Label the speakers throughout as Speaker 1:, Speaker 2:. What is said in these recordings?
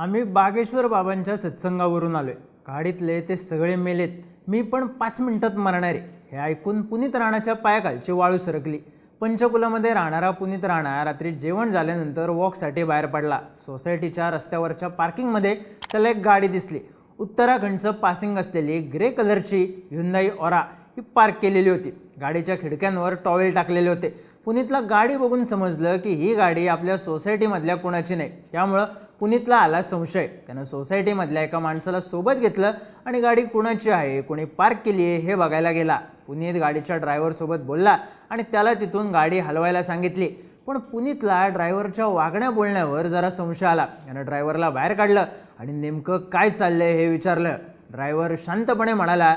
Speaker 1: आम्ही बागेश्वर बाबांच्या सत्संगावरून आलोय. गाडीतले ते सगळे मेलेत. मी पण पाच मिनिटात मरणार आहे. हे ऐकून पुनीत राणाच्या पायाखालची वाळू सरकली. पंचकुलामध्ये राहणारा पुनीत राणा रात्री जेवण झाल्यानंतर वॉकसाठी बाहेर पडला. सोसायटीच्या रस्त्यावरच्या पार्किंगमध्ये त्याला एक गाडी दिसली. उत्तराखंडचं पासिंग असलेली ग्रे कलरची हुंदाई ओरा ही पार्क केलेली होती. गाडीच्या खिडक्यांवर टॉवेल टाकलेले होते. पुनीतला गाडी बघून समजलं की ही गाडी आपल्या सोसायटीमधल्या कुणाची नाही. त्यामुळं पुनीतला आला संशय. त्यानं सोसायटीमधल्या एका माणसाला सोबत घेतलं आणि गाडी कुणाची आहे कोणी पार्क केली आहे हे बघायला गेला. पुनीत गाडीच्या ड्रायव्हरसोबत बोलला आणि त्याला तिथून गाडी हलवायला सांगितली. पण पुनीतला ड्रायव्हरच्या वागण्या बोलण्यावर जरा संशय आला. यानं ड्रायव्हरला बाहेर काढलं आणि नेमकं काय चाललंय हे विचारलं. ड्रायव्हर शांतपणे म्हणाला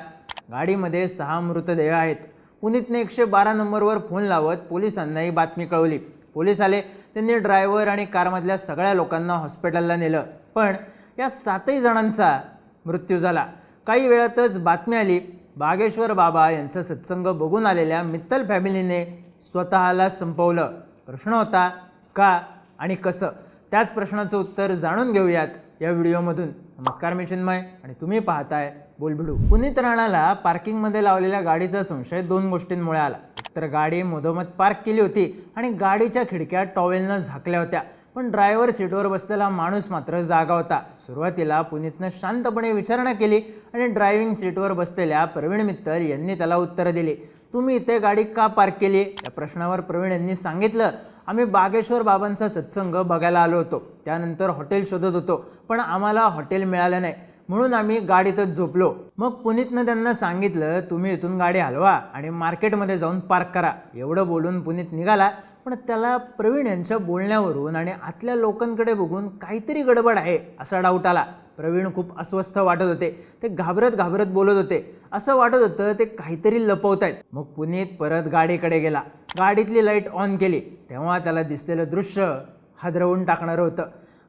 Speaker 1: गाडीमध्ये सहा मृतदेह आहेत. पुनीतने एकशे बारा नंबरवर फोन लावत पोलिसांना ही बातमी कळवली. पोलीस आले त्यांनी ड्रायव्हर आणि कारमधल्या सगळ्या लोकांना हॉस्पिटलला नेलं. पण या सातही जणांचा मृत्यू झाला. काही वेळातच बातमी आली बागेश्वर बाबा यांचा सत्संग बघून आलेल्या मित्तल फॅमिलीने स्वतःला संपवलं. प्रश्न होता का आणि कसं? त्याच प्रश्नाचं उत्तर जाणून घेऊयात या व्हिडिओमधून. नमस्कार मी चिन्मय आणि तुम्ही पाहताय बोलबिडू. पुनीत राणाला पार्किंगमध्ये लावलेल्या गाडीचा संशय दोन गोष्टींमुळे आला. तर गाडी मधोमध पार्क केली होती आणि गाडीच्या खिडक्या टॉवेलनं झाकल्या होत्या. पण ड्रायव्हर सीटवर बसलेला माणूस मात्र जागा होता. सुरुवातीला पुनीतनं शांतपणे विचारणा केली आणि ड्रायव्हिंग सीटवर बसलेल्या प्रवीण मित्तल यांनी त्याला उत्तरं दिली. तुम्ही इथे गाडी का पार्क केली? या प्रश्नावर प्रवीण यांनी सांगितलं. आम्ही बागेश्वर बाबांचा सत्संग बघायला आलो होतो. त्यानंतर हॉटेल शोधत होतो. पण आम्हाला हॉटेल मिळालं नाही. म्हणून आम्ही गाडीतच झोपलो. मग पुनीतनं त्यांना सांगितलं तुम्ही इथून गाडी हलवा आणि मार्केटमध्ये जाऊन पार्क करा. एवढं बोलून पुनीत निघाला. पण त्याला प्रवीण यांच्या बोलण्यावरून आणि आतल्या लोकांकडे बघून काहीतरी गडबड आहे असा डाऊट आला. प्रवीण खूप अस्वस्थ वाटत होते. ते घाबरत घाबरत बोलत होते. असं वाटत होतं ते काहीतरी लपवत आहेत मग पुनीत परत गाडीकडे गेला. गाडीतली लाइट ऑन केली. तेव्हा त्याला दिसलेलं दृश्य हादरवून टाकणारं होतं.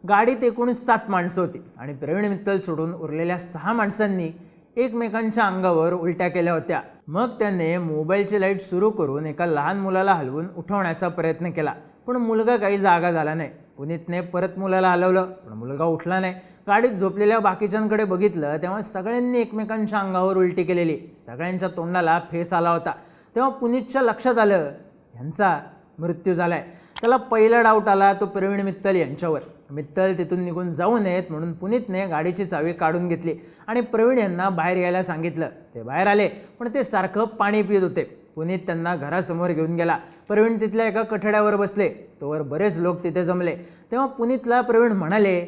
Speaker 1: गाडीत एकूण सात माणसं होती. आणि प्रवीण मित्तल सोडून उरलेल्या सहा माणसांनी एकमेकांच्या अंगावर उलट्या केल्या होत्या. मग त्याने मोबाईलची लाइट सुरू करून एका लहान मुलाला हलवून उठवण्याचा प्रयत्न केला. पण मुलगा काही जागा झाला नाही. पुनीतने परत मुलाला हलवलं पण मुलगा उठला नाही. गाडीत झोपलेल्या बाकीच्यांकडे बघितलं तेव्हा सगळ्यांनी एकमेकांच्या अंगावर उलटी केलेली. सगळ्यांच्या तोंडाला फेस आला होता. तेव्हा पुनीतच्या लक्षात आलं यांचा मृत्यू झाला आहे त्याला पहिला डाऊट आला तो प्रवीण मित्तल यांच्यावर. मित्तल तिथून निघून जाऊ नयेत म्हणून पुनीतने गाडीची चावी काढून घेतली आणि प्रवीण यांना बाहेर यायला सांगितलं. ते बाहेर आले पण ते सारखं पाणी पित होते. पुनीत त्यांना घरासमोर घेऊन गेला. प्रवीण तिथल्या एका कठड्यावर बसले. तोवर बरेच लोक तिथे जमले. तेव्हा पुनीतला प्रवीण म्हणाले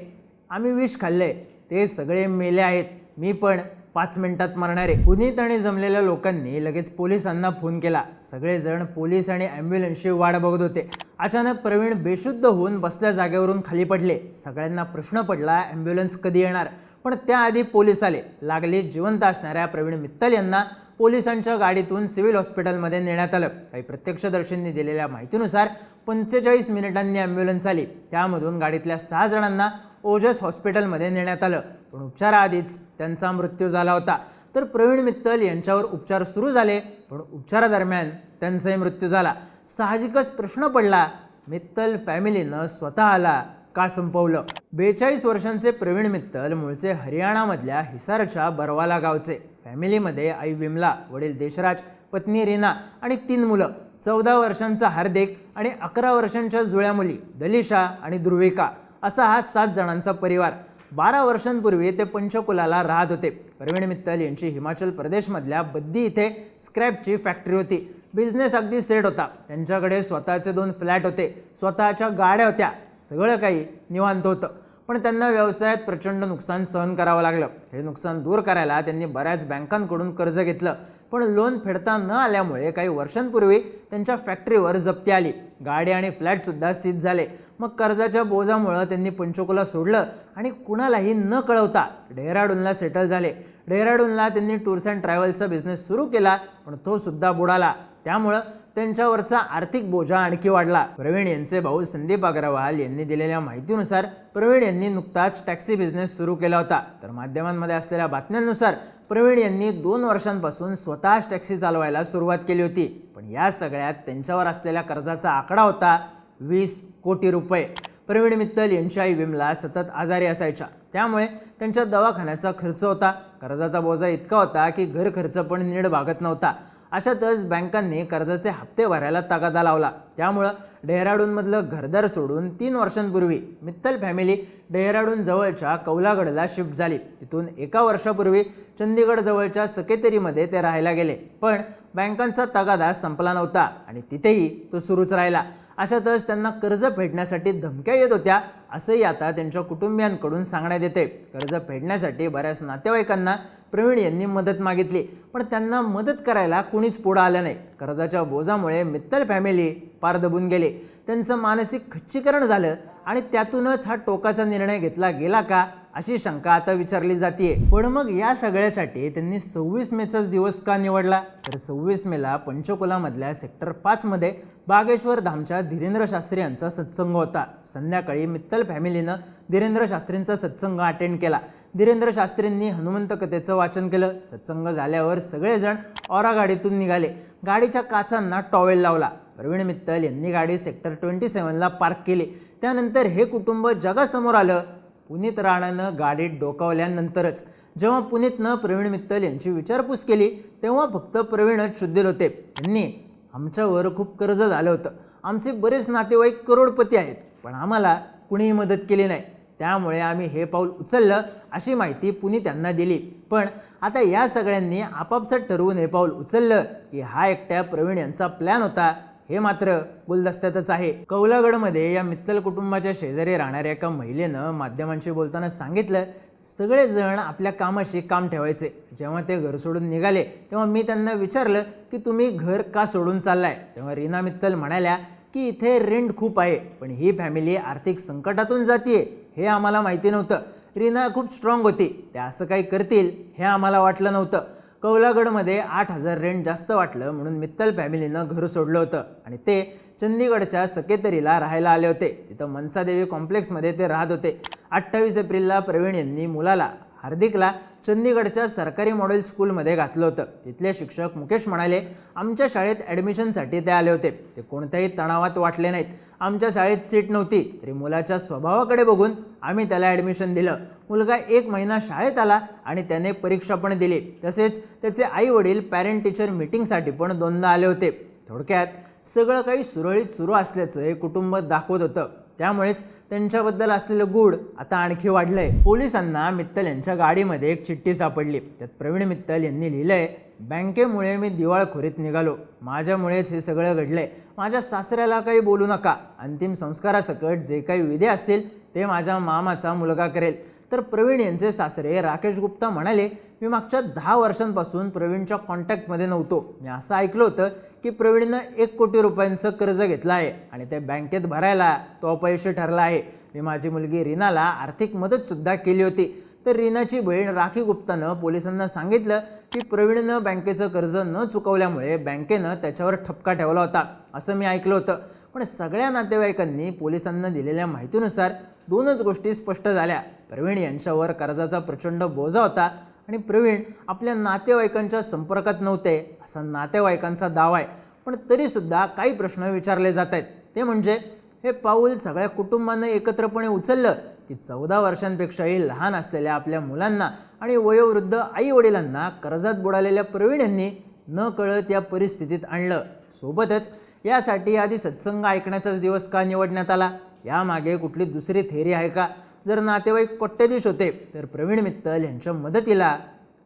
Speaker 1: आम्ही विष खाल्ले ते सगळे मेले आहेत. मी पण पाच मिनिटात मरणारे. पुनीत आणि जमलेल्या लोकांनी लगेच पोलिसांना फोन केला. सगळेजण पोलीस आणि ॲम्ब्युलन्सची वाट बघत होते. अचानक प्रवीण बेशुद्ध होऊन बसल्या जागेवरून खाली पडले. सगळ्यांना प्रश्न पडला ॲम्ब्युलन्स कधी येणार? पण त्याआधी पोलीस आले. लागले जिवंत असणाऱ्या प्रवीण मित्तल यांना पोलिसांच्या गाडीतून सिव्हिल हॉस्पिटलमध्ये नेण्यात आलं. काही प्रत्यक्षदर्शींनी दिलेल्या माहितीनुसार पंचेचाळीस मिनिटांनी ॲम्ब्युलन्स आली. त्यामधून गाडीतल्या सहा जणांना ओजस हॉस्पिटलमध्ये नेण्यात आलं. पण उपचाराआधीच त्यांचा मृत्यू झाला होता. तर प्रवीण मित्तल यांच्यावर उपचार सुरू झाले पण उपचारादरम्यान त्यांचाही मृत्यू झाला. साहजिकच प्रश्न पडला मित्तल फॅमिलीनं स्वतःला का संपवलं? बेचाळीस वर्षांचे प्रवीण मित्तल मूळचे हरियाणामधल्या हिसारच्या बरवाला गावचे. फॅमिलीमध्ये आई विमला वडील देशराज पत्नी रीना आणि तीन मुलं. चौदा वर्षांचा हार्दिक आणि अकरा वर्षांच्या जुळ्या मुली दलिशा आणि ध्रुविका. असा हा सात जणांचा परिवार. बारा वर्षांपूर्वी ते पंचकुलाला राहत होते. प्रवीण मित्तल यांची हिमाचल प्रदेशमधल्या बद्दी इथे स्क्रॅपची फॅक्टरी होती. बिझनेस अगदी सेट होता. त्यांच्याकडे स्वतःचे दोन फ्लॅट होते. स्वतःच्या गाड्या होत्या. सगळं काही निवांत होतं. पण त्यांना व्यवसायात प्रचंड नुकसान सहन करावं लागलं. हे नुकसान दूर करायला त्यांनी बऱ्याच बँकांकडून कर्ज घेतलं. पण लोन फेडता न आल्यामुळे काही वर्षांपूर्वी त्यांच्या फॅक्टरीवर जप्ती आली. गाडी आणि फ्लॅटसुद्धा सीज झाले. मग कर्जाच्या बोजामुळं त्यांनी पंचकुला सोडलं आणि कुणालाही न कळवता डेहराडूनला सेटल झाले. डेहराडूनला त्यांनी टूर्स अँड ट्रॅव्हल्सचा बिझनेस सुरू केला पण तो सुद्धा बुडाला. त्यामुळं त्यांच्यावरचा आर्थिक बोजा आणखी वाढला. प्रवीण यांचे भाऊ संदीप अग्रवाल यांनी दिलेल्या माहितीनुसार प्रवीण यांनी नुकताच टॅक्सी बिझनेस सुरू केला होता. तर माध्यमांमध्ये असलेल्या बातम्यांनुसार प्रवीण यांनी दोन वर्षांपासून स्वतःच टॅक्सी चालवायला सुरुवात केली होती. पण या सगळ्यात त्यांच्यावर असलेल्या कर्जाचा आकडा होता वीस कोटी रुपये. प्रवीण मित्तल यांच्या आई विमला सतत आजारी असायच्या. त्यामुळे त्यांच्या दवाखान्याचा खर्च होता. कर्जाचा बोजा इतका होता की घर खर्च पण नीट भागत नव्हता. अशातच बँकांनी कर्जाचे हप्ते भरायला तगादा लावला. त्यामुळं डेहराडूनमधलं घरदार सोडून तीन वर्षांपूर्वी मित्तल फॅमिली डेहराडून जवळच्या कौलागडला शिफ्ट झाली. तिथून एका वर्षापूर्वी चंदीगड जवळच्या सकेतरीमध्ये ते राहायला गेले. पण बँकांचा तगादा संपला नव्हता आणि तिथेही तो सुरूच राहिला. अशातच त्यांना कर्ज फेडण्यासाठी धमक्या येत होत्या असंही आता त्यांच्या कुटुंबियांकडून सांगण्यात येते. कर्ज फेडण्यासाठी बऱ्याच नातेवाईकांना प्रवीण यांनी मदत मागितली पण त्यांना मदत करायला कुणीच पुढं आलं नाही. कर्जाच्या बोजामुळे मित्तल फॅमिली पार दबून गेले. त्यांचं मानसिक खच्चीकरण झालं आणि त्यातूनच हा टोकाचा निर्णय घेतला गेला का? अशी शंका आता विचारली जाते पण मग या सगळ्यासाठी त्यांनी सव्वीस मेचाच दिवस का निवडला? तर सव्वीस मेला पंचकुलामधल्या सेक्टर पाचमध्ये बागेश्वर धामच्या धीरेंद्र शास्त्री यांचा सत्संग होता. संध्याकाळी मित्तल फॅमिलीनं धीरेंद्र शास्त्रींचा सत्संग अटेंड केला. धीरेंद्र शास्त्रींनी हनुमंत कथेचं वाचन केलं. सत्संग झाल्यावर सगळेजण औरा गाडीतून निघाले. गाडीच्या काचांना टॉवेल लावला. प्रवीण मित्तल यांनी गाडी सेक्टर ट्वेंटी सेवनला पार्क केली. त्यानंतर हे कुटुंब जगासमोर आलं. पुनीत राणानं गाडीत डोकावल्यानंतरच जेव्हा पुनीतनं प्रवीण मित्तल यांची विचारपूस केली तेव्हा फक्त प्रवीणच शुद्धील होते. त्यांनी आमच्यावर खूप कर्ज झालं होतं. आमचे बरेच नातेवाईक करोडपती आहेत पण आम्हाला कुणीही मदत केली नाही. त्यामुळे आम्ही हे पाऊल उचललं अशी माहिती पुणे त्यांना दिली. पण आता या सगळ्यांनी आपापसात ठरवून हे पाऊल उचललं की हा एकट्या प्रवीण यांचा प्लॅन होता. हे मात्र गुलदस्त्यातच आहे. कौलागडमध्ये या मित्तल कुटुंबाच्या शेजारी राहणाऱ्या एका महिलेनं माध्यमांशी बोलताना सांगितलं सगळेजण आपल्या कामाशी काम ठेवायचे. जेव्हा ते घर सोडून निघाले तेव्हा मी त्यांना विचारलं की तुम्ही घर का सोडून चाललाय? तेव्हा रीना मित्तल म्हणाल्या की इथे रेंट खूप आहे पण ही फॅमिली आर्थिक संकटातून जातीये हे आम्हाला माहिती नव्हतं. रीना खूप स्ट्रॉंग होती. त्या असं काही करतील हे आम्हाला वाटलं नव्हतं. कौलागडमध्ये आठ हजार रेंट जास्त वाटलं म्हणून मित्तल फॅमिलीनं घर सोडलं होतं. आणि ते चंदीगडच्या सकेतरीला राहायला आले होते. तिथं मनसादेवी कॉम्प्लेक्समध्ये ते राहत होते. अठ्ठावीस एप्रिलला प्रवीण यांनी मुलाला हार्दिकला चंदीगडच्या सरकारी मॉडेल स्कूलमध्ये घातलं होतं. तिथले शिक्षक मुकेश म्हणाले आमच्या शाळेत ॲडमिशनसाठी ते आले होते. ते कोणत्याही तणावात वाटले नाहीत. आमच्या शाळेत सीट नव्हती. तरी मुलाच्या स्वभावाकडे बघून आम्ही त्याला ॲडमिशन दिलं. मुलगा एक महिना शाळेत आला आणि त्याने परीक्षा पण दिली. तसेच त्याचे आई वडील पॅरेंट टीचर मिटिंगसाठी पण दोनदा आले होते. थोडक्यात सगळं काही सुरळीत सुरू असल्याचं हे कुटुंब दाखवत होतं. त्यामुळेच त्यांच्याबद्दल असलेलं गुड आता आणखी वाढलंय. पोलिसांना मित्तल यांच्या गाडीमध्ये एक चिठ्ठी सापडली. त्यात प्रवीण मित्तल यांनी लिहिलंय बँकेमुळे मी दिवाळखोरीत निघालो. माझ्यामुळेच हे सगळं घडलंय. माझ्या सासऱ्याला काही बोलू नका. अंतिम संस्कारासकट जे काही विधे असतील ते माझ्या मामाचा मुलगा करेल. तर प्रवीण यांचे सासरे राकेश गुप्ता म्हणाले मी मागच्या दहा वर्षांपासून प्रवीणच्या कॉन्टॅक्टमध्ये नव्हतो. मी असं ऐकलं होतं की प्रवीणनं एक कोटी रुपयांचं कर्ज घेतलं आहे आणि ते बँकेत भरायला तो अपयशी ठरला आहे. मी माझी मुलगी रीनाला आर्थिक मदतसुद्धा केली होती. तर रीनाची बहीण राखी गुप्तानं पोलिसांना सांगितलं की प्रवीणनं बँकेचं कर्ज न चुकवल्यामुळे बँकेनं त्याच्यावर ठपका ठेवला होता. असं मी ऐकलं होतं. पण सगळ्या नातेवाईकांनी पोलिसांना दिलेल्या माहितीनुसार दोनच गोष्टी स्पष्ट झाल्या. प्रवीण यांच्यावर कर्जाचा प्रचंड बोजा होता आणि प्रवीण आपल्या नातेवाईकांच्या संपर्कात नव्हते. असा नातेवाईकांचा दावा आहे. पण तरीसुद्धा काही प्रश्न विचारले जात आहेत. ते म्हणजे हे पाऊल सगळ्या कुटुंबानं एकत्रपणे उचललं की चौदा वर्षांपेक्षाही लहान असलेल्या आपल्या मुलांना आणि वयोवृद्ध आई वडिलांना कर्जात बुडालेल्या प्रवीण यांनी न कळत या परिस्थितीत आणलं. सोबतच यासाठी आधी सत्संग ऐकण्याचाच दिवस का निवडण्यात आला? यामागे कुठली दुसरी थेरी आहे का? जर नातेवाईक कोट्यधीश होते तर प्रवीण मित्तल यांच्या मदतीला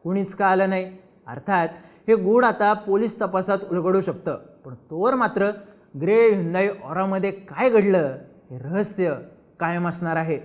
Speaker 1: कुणीच का आलं नाही? अर्थात हे गूढ आता पोलीस तपासात उलगडू शकतं. पण तोवर मात्र ग्रे हुंदाई ऑरामध्ये काय घडलं? हे रहस्य कायम असणार आहे.